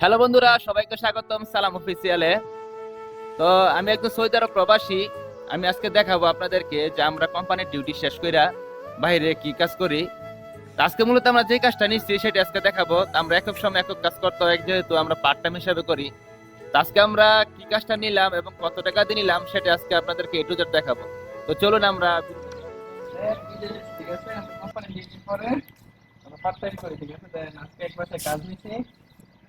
Hello বন্ধুরা, সবাইকে স্বাগতম সালাম অফিসিয়ালে তো আমি একজন সৌদি আরব প্রবাসী, আমি আজকে দেখাবো আপনাদেরকে যে আমরা কোম্পানির ডিউটি শেষ কইরা বাইরে কি কাজ করি। আজকে মূলত আমরা যে কাজটা নিচ্ছি, সেটা আজকে দেখাবো। আমরা একক সময় একক কাজ করতে হয়, যেহেতু আমরা পার্ট টাইম হিসাবে করি। আজকে আমরা কি কাজটা নিলাম এবং কত টাকা দিয়ে নিলাম, সেটা আজকে আপনাদেরকে এটু জেড দেখাবো। তো চলুন আমরা ঠিক আছে, আমরা কোম্পানি করে আমরা পার্ট টাইম করি, ঠিক আছে? আজকে এক মাসে কাজ নিছি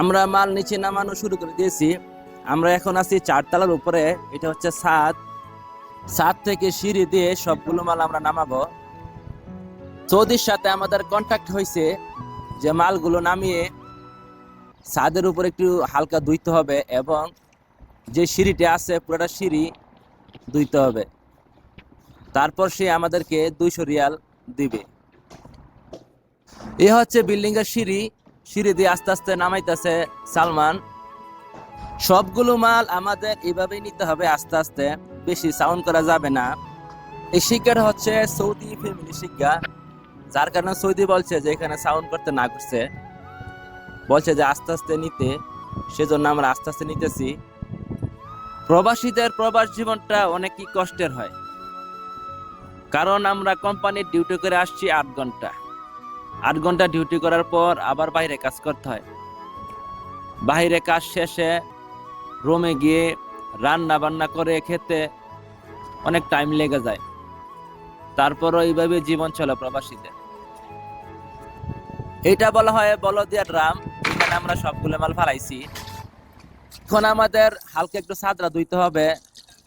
আমরা মাল নিচে নামানো শুরু করে দিয়েছি। আমরা এখন আছি চারতলার উপরে। এটা হচ্ছে সাত সাত থেকে সিঁড়ি দিয়ে সবগুলো মাল আমরা নামাবো। সৌদির সাথে আমাদের কন্ট্যাক্ট হয়েছে যে মালগুলো নামিয়ে ছাদের উপর একটু হালকা ধুইতে হবে এবং যে সিঁড়িটা আছে, পুরোটা সিঁড়ি ধুইতে হবে। তারপর সে আমাদেরকে দুইশো রিয়াল দিবে। এ হচ্ছে বিল্ডিং এর সিঁড়ি। সিঁড়ি দিয়ে আস্তে আস্তে নামাইতেছে সালমান। সবগুলো মাল আমাদের এভাবেই নিতে হবে আস্তে আস্তে। বেশি সাউন্ড করা যাবে না। এই শিক্ষাটা হচ্ছে সৌদি ফ্যামিলি শিক্ষা যার কারণে সৌদি বলছে যে এখানে সাউন্ড করতে না করছে। বলছে যে আস্তে আস্তে নিতে। সেজন্য আমরা আস্তে আস্তে নিতেছি। প্রবাসীদের প্রবাস জীবনটা অনেকই কষ্টের হয়। কারণ আমরা কোম্পানির ডিউটি করে আসছি আট ঘণ্টা। আট ঘণ্টা ডিউটি করার পর আবার বাইরে কাজ করতে হয়। বাইরে কাজ শেষে রুমে গিয়ে রান্না বান্না করে খেতে অনেক টাইম লেগে যায়। তারপর এইভাবে জীবন চলে প্রবাসীদের। এটা বলা হয় বলদিয়া ড্রাম। এখানে আমরা সবগুলো মাল ফালাইছি এখন আমাদের হালকা একটু সাদরা ধুইতে হবে।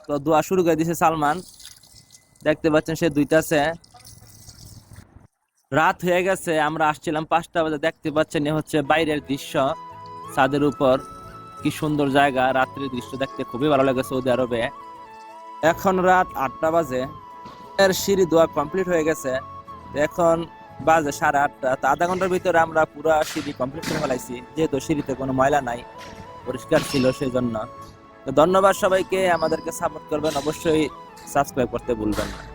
তো দোয়া শুরু করে দিছে সালমান। দেখতে পাচ্ছেন সে দুইটাছে রাত হয়ে গেছে, আমরা আসছিলাম পাঁচটা বাজে। দেখতে পাচ্ছেন এ হচ্ছে বাইরের দৃশ্য ছাদের উপর। কি সুন্দর জায়গা, রাত্রির দৃশ্য দেখতে খুবই ভালো লাগে সৌদি আরবে। এখন রাত আটটা বাজে। এর সিঁড়ি দোয়া কমপ্লিট হয়ে গেছে। এখন বাজে সাড়ে আটটা। তো আধা ঘণ্টার ভিতরে আমরা পুরো সিঁড়ি কমপ্লিট করে ফেলাইছি। যেহেতু সিঁড়িতে কোনো ময়লা নাই। পরিষ্কার ছিল সেই জন্য ধন্যবাদ সবাইকে আমাদেরকে সাপোর্ট করবেন অবশ্যই সাবস্ক্রাইব করতে ভুলবেন না।